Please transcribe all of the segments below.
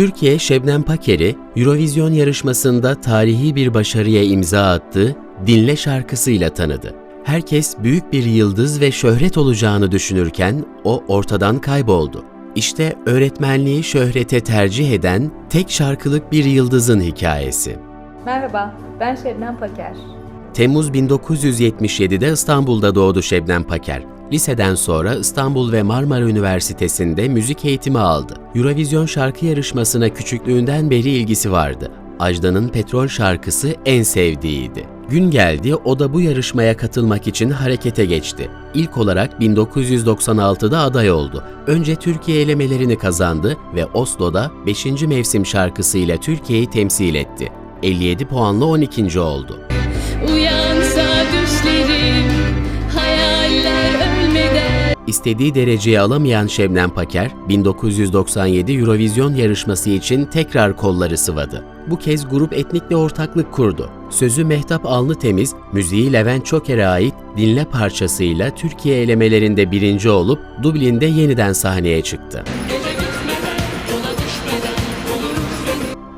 Türkiye Şebnem Paker'i Eurovision yarışmasında tarihi bir başarıya imza attı, Dinle şarkısıyla tanıdı. Herkes büyük bir yıldız ve şöhret olacağını düşünürken o ortadan kayboldu. İşte öğretmenliği şöhrete tercih eden tek şarkılık bir yıldızın hikayesi. Merhaba, ben Şebnem Paker. Temmuz 1977'de İstanbul'da doğdu Şebnem Paker. Liseden sonra İstanbul ve Marmara Üniversitesi'nde müzik eğitimi aldı. Eurovision şarkı yarışmasına küçüklüğünden beri ilgisi vardı. Ajda'nın Petrol şarkısı en sevdiğiydi. Gün geldi o da bu yarışmaya katılmak için harekete geçti. İlk olarak 1996'da aday oldu. Önce Türkiye elemelerini kazandı ve Oslo'da 5. mevsim şarkısıyla Türkiye'yi temsil etti. 57 puanla 12. oldu. Uyansa İstediği dereceyi alamayan Şebnem Paker, 1997 Eurovision yarışması için tekrar kolları sıvadı. Bu kez grup etnik bir ortaklık kurdu. Sözü Mehtap Alnıtemiz, müziği Levent Çoker'e ait Dinle parçasıyla Türkiye elemelerinde birinci olup Dublin'de yeniden sahneye çıktı.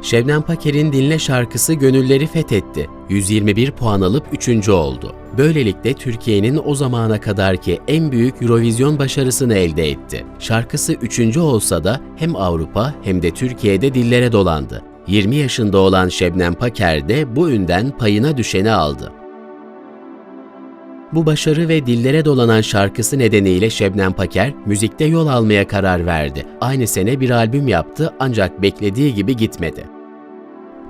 Şebnem Paker'in Dinle şarkısı gönülleri fethetti. 121 puan alıp 3. oldu. Böylelikle Türkiye'nin o zamana kadarki en büyük Eurovision başarısını elde etti. Şarkısı 3. olsa da hem Avrupa hem de Türkiye'de dillere dolandı. 20 yaşında olan Şebnem Paker de bu ünden payına düşeni aldı. Bu başarı ve dillere dolanan şarkısı nedeniyle Şebnem Paker müzikte yol almaya karar verdi. Aynı sene bir albüm yaptı ancak beklediği gibi gitmedi.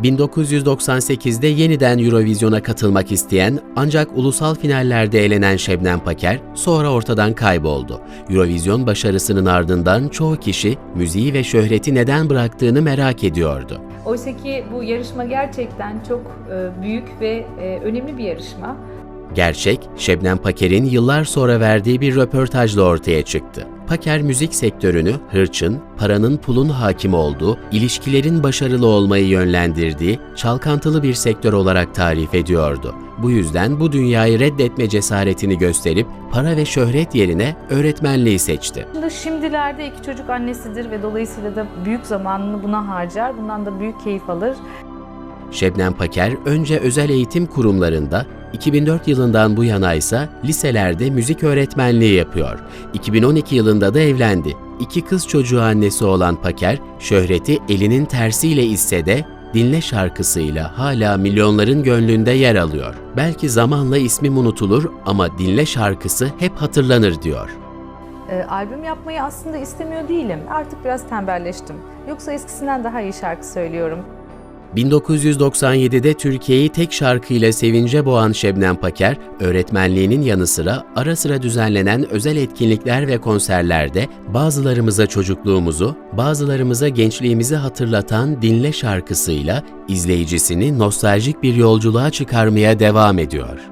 1998'de yeniden Eurovision'a katılmak isteyen ancak ulusal finallerde elenen Şebnem Paker sonra ortadan kayboldu. Eurovision başarısının ardından çoğu kişi müziği ve şöhreti neden bıraktığını merak ediyordu. Oysa ki bu yarışma gerçekten çok e, büyük ve e, önemli bir yarışma. Gerçek, Şebnem Paker'in yıllar sonra verdiği bir röportajla ortaya çıktı. Paker müzik sektörünü hırçın, paranın pulun hakim olduğu, ilişkilerin başarılı olmayı yönlendirdiği, çalkantılı bir sektör olarak tarif ediyordu. Bu yüzden bu dünyayı reddetme cesaretini gösterip para ve şöhret yerine öğretmenliği seçti. Şimdi şimdilerde iki çocuk annesidir ve dolayısıyla da büyük zamanını buna harcar. Bundan da büyük keyif alır. Şebnem Paker önce özel eğitim kurumlarında, 2004 yılından bu yana ise liselerde müzik öğretmenliği yapıyor. 2012 yılında da evlendi. İki kız çocuğu annesi olan Paker, şöhreti elinin tersiyle ise de Dinle şarkısıyla hala milyonların gönlünde yer alıyor. Belki zamanla ismim unutulur ama Dinle şarkısı hep hatırlanır diyor. E, albüm yapmayı aslında istemiyor değilim. Artık biraz tembelleştim. Yoksa eskisinden daha iyi şarkı söylüyorum. 1997'de Türkiye'yi tek şarkıyla sevince boğan Şebnem Paker, öğretmenliğinin yanı sıra ara sıra düzenlenen özel etkinlikler ve konserlerde bazılarımıza çocukluğumuzu, bazılarımıza gençliğimizi hatırlatan Dinle şarkısıyla izleyicisini nostaljik bir yolculuğa çıkarmaya devam ediyor.